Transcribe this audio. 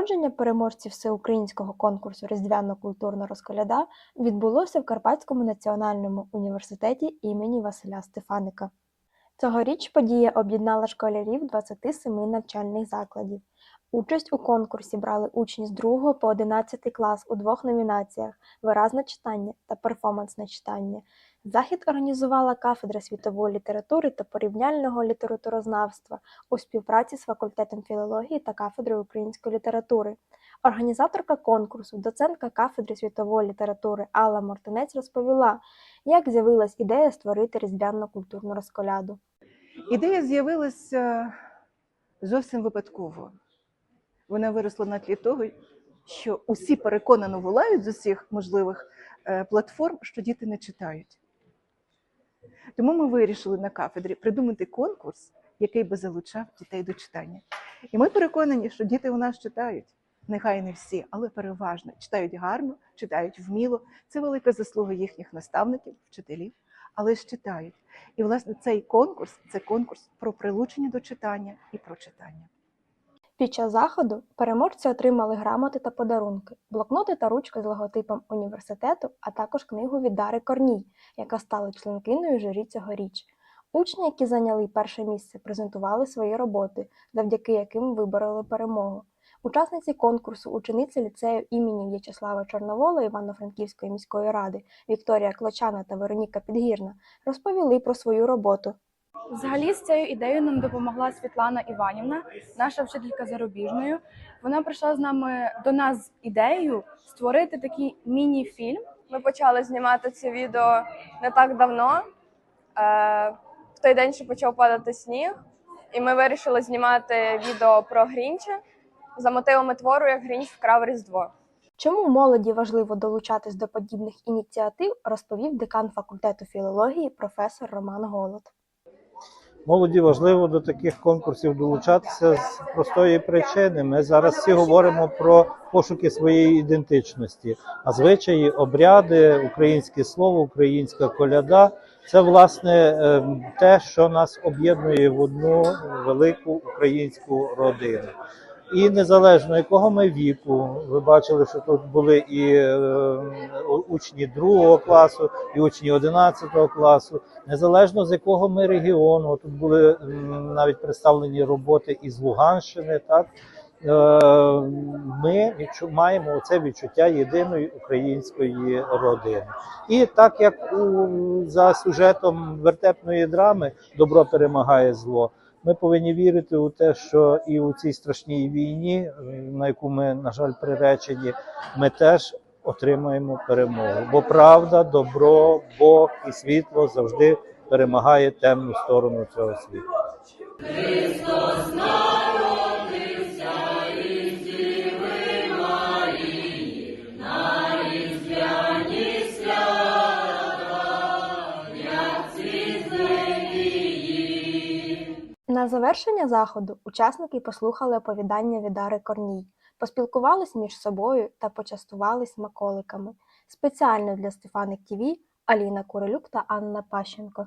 Нагородження переможців всеукраїнського конкурсу Різдвяно-культурна розколяда відбулося в Карпатському національному університеті імені Василя Стефаника. Цьогоріч подія об'єднала школярів 27 навчальних закладів. Участь у конкурсі брали учні з 2 по 11 клас у двох номінаціях виразне читання та перформансне читання. Захід організувала кафедра світової літератури та порівняльного літературознавства у співпраці з факультетом філології та кафедрою української літератури. Організаторка конкурсу, доцентка кафедри світової літератури Алла Мортинець розповіла, як з'явилась ідея створити різдвяну культурну розколяду. Ідея з'явилася зовсім випадково. Вона виросла на тлі того, що усі переконано волають з усіх можливих е, платформ, що діти не читають. Тому ми вирішили на кафедрі придумати конкурс, який би залучав дітей до читання. І ми переконані, що діти у нас читають. Нехай не всі, але переважно читають гарно, читають вміло. Це велика заслуга їхніх наставників, вчителів, але ж читають. І власне цей конкурс це конкурс про прилучення до читання і про читання. Під час заходу переможці отримали грамоти та подарунки, блокноти та ручки з логотипом університету, а також книгу від Дари Корній, яка стала членкиною журі цьогоріч. Учні, які зайняли перше місце, презентували свої роботи, завдяки яким вибороли перемогу. Учасниці конкурсу, учениці ліцею імені В'ячеслава Чорновола Івано-Франківської міської ради Вікторія Клочана та Вероніка Підгірна розповіли про свою роботу. Взагалі з цією ідеєю нам допомогла Світлана Іванівна, наша вчителька зарубіжною. Вона прийшла з нами до нас з ідеєю створити такий міні-фільм. Ми почали знімати це відео не так давно, е, в той день, що почав падати сніг, і ми вирішили знімати відео про Грінча за мотивами твору, як Грінч вкрав Різдво. Чому молоді важливо долучатись до подібних ініціатив, розповів декан факультету філології професор Роман Голод. Молоді важливо до таких конкурсів долучатися з простої причини. Ми зараз всі говоримо про пошуки своєї ідентичності, а звичаї, обряди, українське слово, українська коляда це власне ем, те, що нас об'єднує в одну велику українську родину. І незалежно якого ми віку, ви бачили, що тут були і е, учні другого класу, і учні 11 класу, незалежно з якого ми регіону. Тут були навіть представлені роботи із Луганщини. Так Е, ми маємо це відчуття єдиної української родини. І так як у, за сюжетом вертепної драми добро перемагає зло. Ми повинні вірити у те, що і у цій страшній війні, на яку ми, на жаль, приречені, ми теж отримаємо перемогу. Бо правда, добро, Бог і світло завжди перемагає темну сторону цього світу. На завершення заходу учасники послухали оповідання від Ари Корній, поспілкувались між собою та почастувались смаколиками. Спеціально для Стефаник ТІВІ Аліна Курилюк та Анна Пащенко.